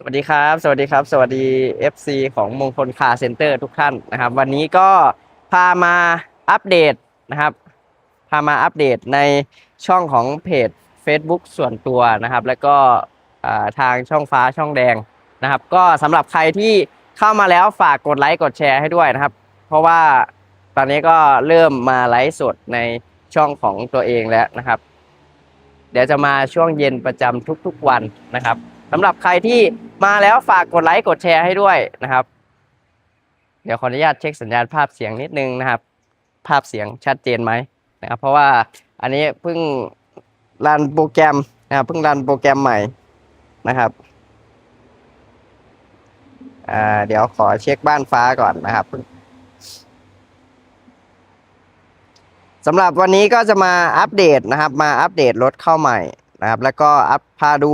สวัสดีครับ สวัสดีครับ สวัสดี FC ของมงคลคาเซ็นเตอร์ทุกท่านนะครับ วันนี้ก็พามาอัปเดตนะครับ พามาอัปเดตในช่องของเพจ Facebook ส่วนตัวนะครับ แล้วก็ทางช่องฟ้าช่องแดงนะครับ ก็สำหรับใครที่เข้ามาแล้วฝากกดไลค์กดแชร์ให้ด้วยนะครับ เพราะว่าตอนนี้ก็เริ่มมาไลฟ์สดในช่องของตัวเองแล้วนะครับ เดี๋ยวจะมาช่วงเย็นประจำทุกๆวันนะครับ สำหรับใครที่มาแล้วฝากกดไลค์กดแชร์ให้ด้วยนะครับ เดี๋ยวขออนุญาตเช็คสัญญาณภาพเสียงนิดนึงนะครับ ภาพเสียงชัดเจนไหมนะครับ เพราะว่าอันนี้เพิ่งรันโปรแกรมนะครับเพิ่งรันโปรแกรมใหม่นะครับเดี๋ยวขอเช็คบ้านฟ้าก่อนนะครับสำหรับวันนี้ก็จะมาอัปเดตนะครับ มาอัปเดตรถเข้าใหม่นะครับ แล้วก็อัพพาดู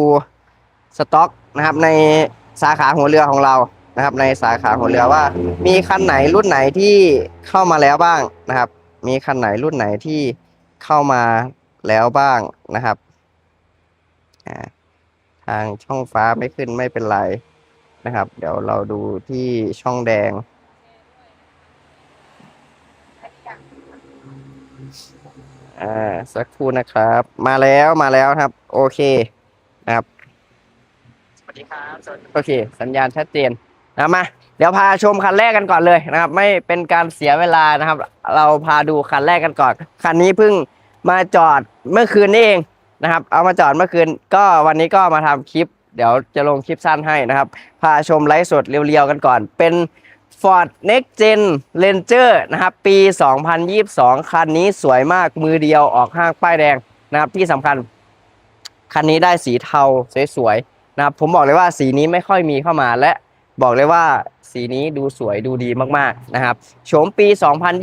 สต็อกนะครับในสาขาหัวเรือของเรานะครับ ในสาขาหัวเรือว่า มีคันไหนรุ่นไหนที่เข้ามาแล้วบ้างนะครับ มีคันไหนรุ่นไหนที่เข้ามาแล้วบ้างนะครับทางช่องฟ้าไม่ขึ้นไม่เป็นไรนะครับ เดี๋ยวเราดูที่ช่องแดงอ่าสักครู่นะครับ มาแล้วมาแล้วครับ โอเคนะครับ วัสดีครับโอเค สัญญาณชัดเจนนะมาเดี๋ยวพาชมคันแรกกันก่อนเลยนะครับ ไม่เป็นการเสียเวลานะครับ เราพาดูคันแรกกันก่อน คันนี้เพิ่งมาจอดเมื่อคืนนี่เองนะครับ เอามาจอดเมื่อคืน ก็วันนี้ก็มาทำคลิป เดี๋ยวจะลงคลิปสั้นให้นะครับ พาชมไลฟ์สดเรียวๆกันก่อน เป็น Ford Next Gen Ranger นะครับ ปี 2022 คันนี้สวยมากมือเดียวออกห้างป้ายแดงนะครับที่สำคัญ คันนี้ได้สีเทาสวยๆ นะครับผมบอกเลยว่าสีนี้ไม่ค่อยมีเข้ามาและบอกเลยว่าสีนี้ดูสวยดูดีมากๆนะครับโฉมปี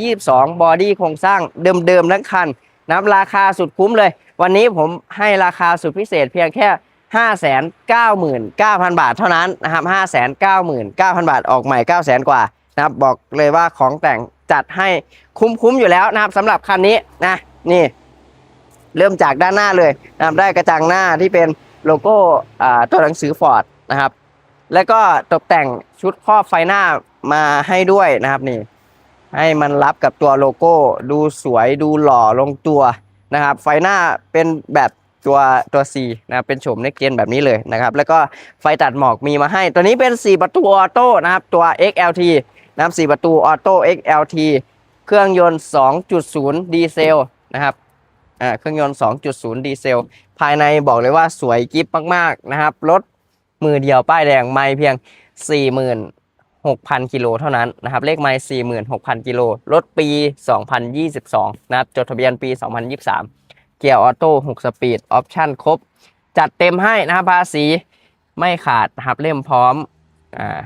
2022 บอดี้โครงสร้างเดิมๆทั้งคันนะครับราคาสุดคุ้มเลย วันนี้ผมให้ราคาสุดพิเศษเพียงแค่599,000 บาทเท่านั้นนะครับ599,000 บาทออกใหม่ 900,000 กว่านะครับบอกเลยว่าของแต่งจัดให้คุ้มๆอยู่แล้วนะครับสำหรับคันนี้นะนี่ เริ่มจากด้านหน้าเลยนะครับได้กระจังหน้าที่เป็น โลโก้ตัวหนังสือฟอร์ดนะครับ แล้วก็ตกแต่งชุดครอบไฟหน้ามาให้ด้วยนะครับนี่ ให้มันรับกับตัวโลโก้ ดูสวยดูหล่อลงตัวนะครับ ไฟหน้าเป็นแบบตัวตัว C นะครับเป็นโฉมในเกนแบบนี้เลยนะครับ แล้วก็ไฟตัดหมอกมีมาให้ ตัวนี้เป็น 4 ประตูออโต้นะครับ ตัว XLT นะครับ4ประตูออโต้ XLT เครื่องยนต์ 2.0 ดีเซลนะครับ อ่าเครื่องยนต์ 2.0 ดีเซล ภายในบอกเลยว่าสวยกิฟมากๆนะครับ รถมือเดียวป้ายแดงไม่เพียง 46,000 กิโลเท่านั้นนะครับ เลขไม่46,000 กิโล รถปี 2022 นะครับ จดทะเบียนปี 2023 เกียร์ออโต้ 6 สปีด ออปชั่นครบ จัดเต็มให้นะครับภาษีไม่ขาดนะครับเล่มพร้อมอ่า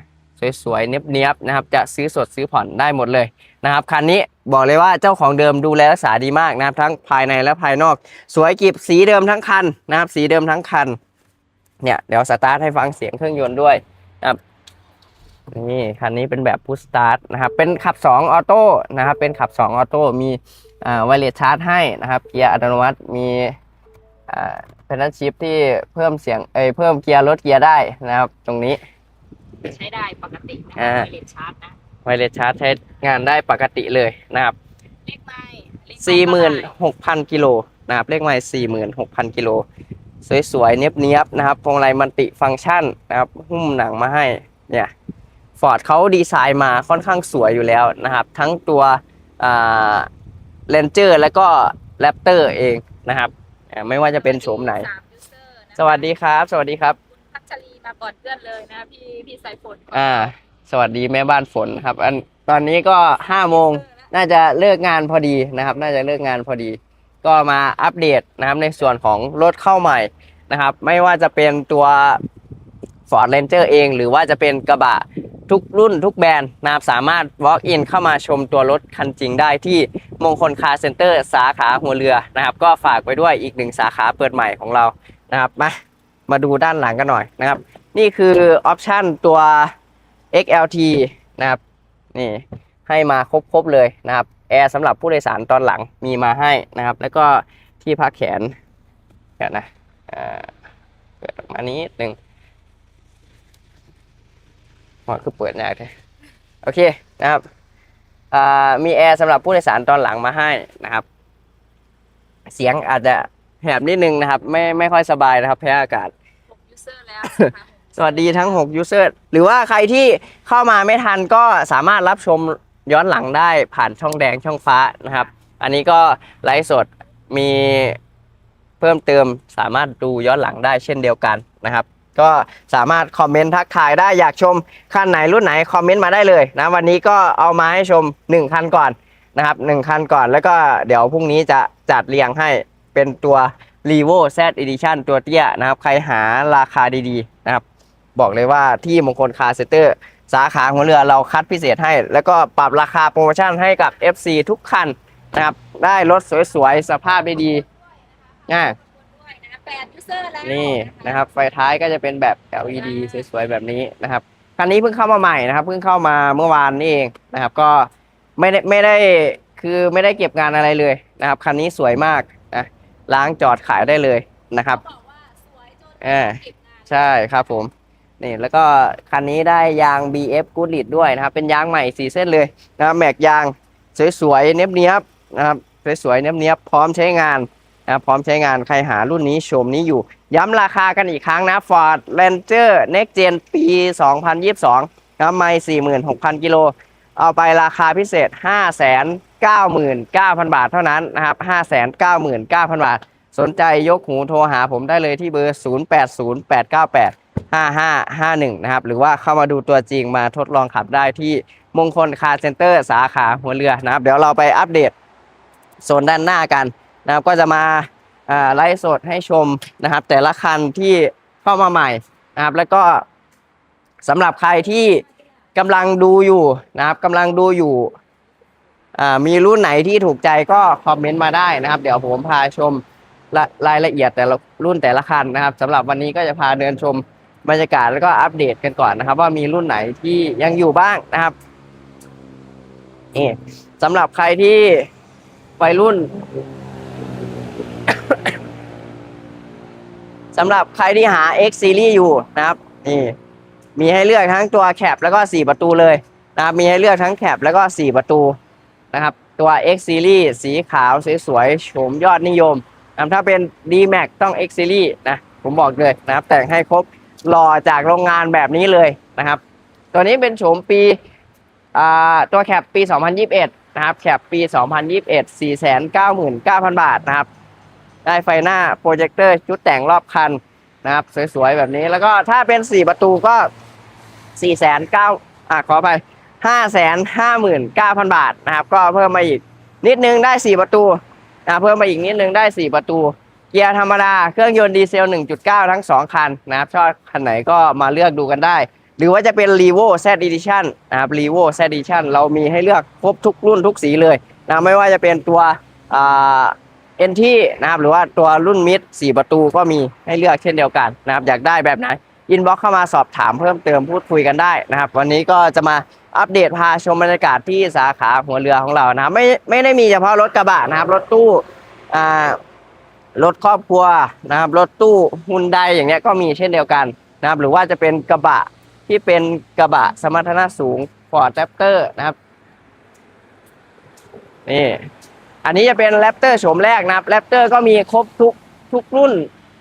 สวยๆ เนียบๆนะครับ จะซื้อสดซื้อผ่อนได้หมดเลย นะครับคันนี้บอกเลยว่าเจ้าของเดิมดูแลรักษาดีมากนะครับ ทั้งภายในและภายนอก สวยกิบสีเดิมทั้งคันนะครับ สีเดิมทั้งคัน เนี่ยเดี๋ยวสตาร์ทให้ฟังเสียงเครื่องยนต์ด้วยนะครับนี่คันนี้เป็นแบบพุชสตาร์ทนะครับ เป็นขับ 2 ออโต้นะครับ เป็นขับ 2 ออโต้มีอ่าไวเลสชาร์จให้นะครับ เกียร์อัตโนมัติมีอ่าเป็นนันชิปที่เพิ่มเสียงเอ้ยเพิ่มเกียร์ลดเกียร์ได้นะครับ ตรงนี้ ใช้ได้ปกตินะอ่าไวเลสชาร์จนะ ไวเลสชาร์จใช้งานได้ปกติเลยนะครับ เลขไม่เลขสี่หมื่นไหกพันกิโลนะครับเลขไมล์สี่หมื่นหกพันกิโล สวยๆ เนียบๆ นะครับพวงมาลัยมันติฟังก์ชันนะครับ หุ้มหนังมาให้ เนี่ยฟอร์ดเขาดีไซน์มาค่อนข้างสวยอยู่แล้วนะครับ ทั้งตัวเลนเจอร์แล้วก็แรปเตอร์เองนะครับอ่าไม่ว่าจะเป็นโฉมไหนสามยูเซอร์นะสวัสดีครับ สวัสดีครับคุณพัชรีมาก่อนเพื่อนเลยนะพี่พี่สายฝนอ่า สวัสดีแม่บ้านฝนครับอันตอนนี้ก็ห้าโมงน่าจะเลิกงานพอดีนะครับ น่าจะเลิกงานพอดี ก็มาอัปเดตนะครับในส่วนของรถเข้าใหม่นะครับ ไม่ว่าจะเป็นตัว Ford Ranger เอง หรือว่าจะเป็นกระบะทุกรุ่นทุกแบรนด์นะครับสามารถ walk in เข้ามาชมตัวรถคันจริงได้ที่มงคลคาร์เซ็นเตอร์สาขาหัวเรือนะครับ ก็ฝากไว้ด้วยอีกหนึ่งสาขาเปิดใหม่ของเรานะครับมามาดูด้านหลังกันหน่อยนะครับ นี่คือออปชันตัว XLT นะครับนี่ให้มาครบๆเลยนะครับแอร์สำหรับผู้โดยสารตอนหลังมีมาให้นะครับ แล้วก็ที่พักแขนเดี๋ยวนะอ่าเปิดออกมานี้หนึ่งหมอคือเปิดยากเลยโอเคนะครับอ่ามีแอร์สำหรับผู้โดยสารตอนหลังมาให้นะครับ เสียงอาจจะแหบนิดนึงนะครับ ไม่ไม่ค่อยสบายนะครับแพ้อากาศหกยูเซอร์แล้วนะคะ สวัสดีทั้ง6ยูเซอร์หรือว่าใครที่เข้ามาไม่ทันก็สามารถรับชมย้อนหลังได้ผ่านช่องแดงช่องฟ้านะครับ อันนี้ก็ไลฟ์สดมีเพิ่มเติมสามารถดูย้อนหลังได้เช่นเดียวกันนะครับ ก็สามารถคอมเมนต์ทักทายได้อยากชมคันไหนรุ่นไหนคอมเมนต์มาได้เลยนะวันนี้ก็เอามาให้ชม 1 คันก่อนนะครับ1คันก่อนแล้วก็เดี๋ยวพรุ่งนี้จะจัดเรียงให้เป็นตัว r e v o Z Edition ตัวเตี้ยนะครับ ใครหาราคาดีๆนะครับ บอกเลยว่าที่มงคลคาร์เซนเตอร์ สาขาหัวเรือเราคัดพิเศษให้ แล้วก็ปรับราคาโปรโมชั่นให้กับ FC ทุกคันนะครับ ได้รถสวยๆ สภาพดีๆอ่ายนี่นะครับไฟท้ายก็จะเป็นแบบ LED สวยๆ แบบนี้นะครับคันนี้เพิ่งเข้ามาใหม่นะครับเพิ่งเข้ามาเมื่อวานนี่เองนะครับ ก็ไม่ได้ไม่ได้คือไม่ได้เก็บงานอะไรเลยนะครับคันนี้สวยมากนะล้างจอดขายได้เลยนะครับเขาบอกว่าสวยจนเอใช่ครับผม นี่แล้วก็คันนี้ได้ยาง BF Goodrich ด้วยนะครับ เป็นยางใหม่สีเส้นเลยนะครับแม็กยางสวยๆเนียบเนียบนะครับสวยๆเนียบเนียบพร้อมใช้งานนะครับพร้อมใช้งานใครหารุ่นนี้โฉมนี้อยู่ ย้ำราคากันอีกครั้งนะ Ford Ranger Next Gen ปี 2022นะครับไม่46,000 กิโล เอาไปราคาพิเศษ 599,000 บาทเท่านั้นนะครับ 599,000 บาท สนใจยกหูโทรหาผมได้เลยที่เบอร์ 080898 5551 นะครับ หรือว่าเข้ามาดูตัวจริงมาทดลองขับได้ที่มงคลคาร์เซ็นเตอร์สาขาหัวเรือนะครับ เดี๋ยวเราไปอัปเดตโซนด้านหน้ากันนะครับ ก็จะมาไลฟ์สดให้ชมนะครับ แต่ละคันที่เข้ามาใหม่นะครับ แล้วก็สำหรับใครที่กำลังดูอยู่นะครับกำลังดูอยู่มีรุ่นไหนที่ถูกใจก็คอมเมนต์มาได้นะครับ เดี๋ยวผมพาชมรารายละเอียดแต่ละรุ่นแต่ละคันนะครับสำหรับวันนี้ก็จะพาเดินชม บรรยากาศแล้วก็อัปเดตกันก่อนนะครับ ว่ามีรุ่นไหนที่ยังอยู่บ้างนะครับนี่สำหรับใครที่วัยรุ่นสำหรับใครที่หา X Series อยู่นะครับนี่มีให้เลือกทั้งตัวแคปแล้วก็ 4 ประตูเลยนะครับมีให้เลือกทั้งแคปแล้วก็ 4 ประตูนะครับ ตัว X Series สีขาวสวยๆโฉมยอดนิยมนะถ้าเป็น D Max ต้อง X Series นะ ผมบอกเลยนะครับ แต่งให้ครบ หล่อจากโรงงานแบบนี้เลยนะครับ ตัวนี้เป็นโฉมปีตัวแคปปี 2021 นะครับ แคปปี 2021 499,000 บาทนะครับ ได้ไฟหน้าโปรเจคเตอร์ชุดแต่งรอบคันนะครับ สวยๆ แบบนี้แล้วก็ถ้าเป็น 4 ประตูก็ 4,900อะขอไป 559,000 บาทนะครับ ก็เพิ่มมาอีกนิดนึงได้ 4 ประตูอ่าเพิ่มมาอีกนิดนึงได้ 4 ประตู เกียร์ธรรมดา เครื่องยนต์ดีเซล 1.9 ทั้ง 2 คันนะครับ ชอบคันไหนก็มาเลือกดูกันได้ หรือว่าจะเป็น r e v o Z Edition นะครับ r e v o Z Edition เรามีให้เลือกครบทุกรุ่นทุกสีเลยนะไม่ว่าจะเป็นตัวเอ็นที่นะครับ หรือว่าตัวรุ่นมิด4ประตูก็มีให้เลือกเช่นเดียวกันนะครับ อยากได้แบบไหนอินบ็อกเข้ามาสอบถามเพิ่มเติมพูดคุยกันได้นะครับ วันนี้ก็จะมาอัปเดตพาชมบรรยากาศที่สาขาหัวเรือของเรานะครับไม่ไม่ได้มีเฉพาะรถกระบะนะครับ รถตู้อ่า รถครอบครัวนะครับ รถตู้ฮุนไดอย่างเงี้ยก็มีเช่นเดียวกันนะครับ หรือว่าจะเป็นกระบะที่เป็นกระบะสมรรถนะสูง Ford Raptor นะครับนี่อันนี้จะเป็น Raptor โฉมแรกนะครับ Raptor ก็มีครบทุกทุกรุ่น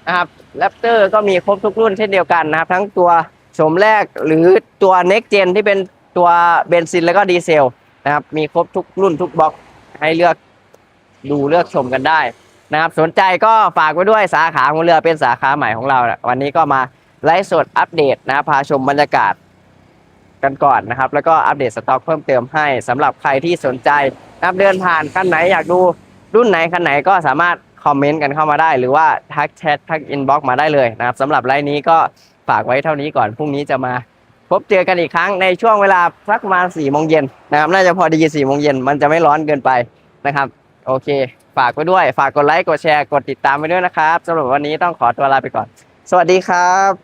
นะครับแรปเตอร์ก็มีครบทุกรุ่นเช่นเดียวกันนะครับ ทั้งตัวโฉมแรกหรือตัว Next Gen ที่เป็นตัวเบนซินแล้วก็ดีเซลนะครับ มีครบทุกรุ่นทุกบล็อกให้เลือกดูเลือกชมกันได้ นะครับสนใจก็ฝากไว้ด้วยสาขาของเรือเป็นสาขาใหม่ของเราวันนี้ก็มาไลฟ์สดอัปเดตนะครับพาชมบรรยากาศกันก่อนนะครับ แล้วก็อัปเดตสต็อกเพิ่มเติมให้สำหรับใครที่สนใจนะครับเดินผ่านคันไหนอยากดูรุ่นไหนคันไหนก็สามารถคอมเมนต์กันเข้ามาได้ หรือว่าทักแชททักอินบ็อกมาได้เลยนะครับสำหรับไลน์นี้ก็ฝากไว้เท่านี้ก่อนพรุ่งนี้จะมาพบเจอกันอีกครั้งในช่วงเวลาสักประมาณสี่โมงเย็นนะครับน่าจะพอดีสี่โมงเย็นมันจะไม่ร้อนเกินไปนะครับ โอเค ฝากไว้ด้วย ฝากกดไลค์ กดแชร์ กดติดตามไปด้วยนะครับสำหรับวันนี้ต้องขอตัวลาไปก่อน สวัสดีครับ